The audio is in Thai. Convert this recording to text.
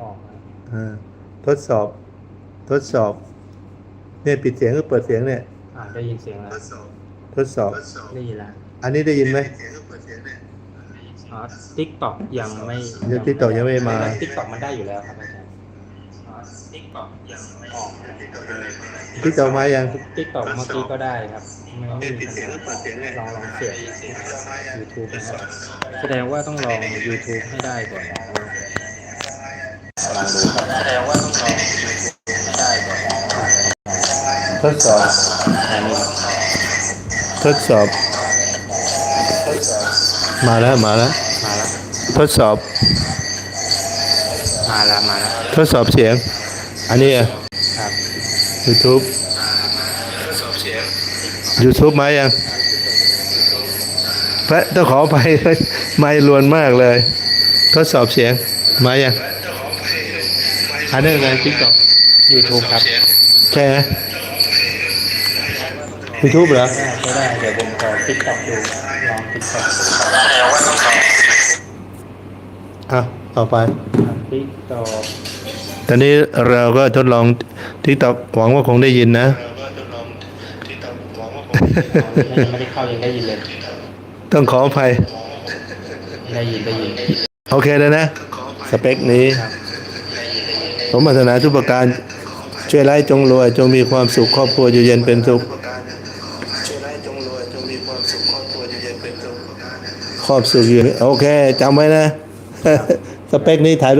ออกครับอ่าทดสอบ ทดสอบ เนี่ยปิดเสียงก็เปิดเสียงเนี่ยอ่าได้ยินเสียงแล้วทดสอบได้ยินแล้วอันนี้ได้ยินไหมอ๋อทิกตอกยังไม่เดี๋ยว TikTok ยังไม่มาทิกตอกมันได้อยู่แล้วครับอาจารย์อ๋อทิกตอกยังไม่ออกที่ต่อมายังทิกตอกเมื่อกี้ก็ได้ครับไม่ไม่มีปัญหาลองลองเสียบ YouTube นะครับแสดงว่าต้องลอง YouTube ให้ได้ก่อน ลองดูครับแสดงว่าต้องลองได้ก่อนทดสอบทดสอบ มาแล้วมาแล้วมาแล้วทดสอบ มาแล้วมาแล้วทดสอบเสียง อันนี้อะ ครับ YouTube YouTube มายังพระต้องขอไปไม่รวนมากเลย ทดสอบเสียง มายัง อันนี้ไงติ๊กต็อก YouTube ครับ ใช่ไหม YouTube เหรอได้ก็ได้ เดี๋ยวผมขอ TikTok ดู ลอง TikTok อะต่อไปติ๊กต็อกตอนนี้เราก็ทดลอง TikTok หวังว่าคงได้ยินนะยังไม่ได้เข้ายังได้ยินเลย ต้องขออภัยได้ยินได้ยิน โอเคเลยนะ สเปคนี้ ผมปรารถนาทุกประการช่วยไรวยจงรวอยู่เย็นเป็นสุขช่วยไล่จงรวย จงมีความสุขครอบครัวอยู่เย็นเป็นสุขครอบสุขอยู่โอเคจำไว้นะ สเปคนี้ถ่ายรูป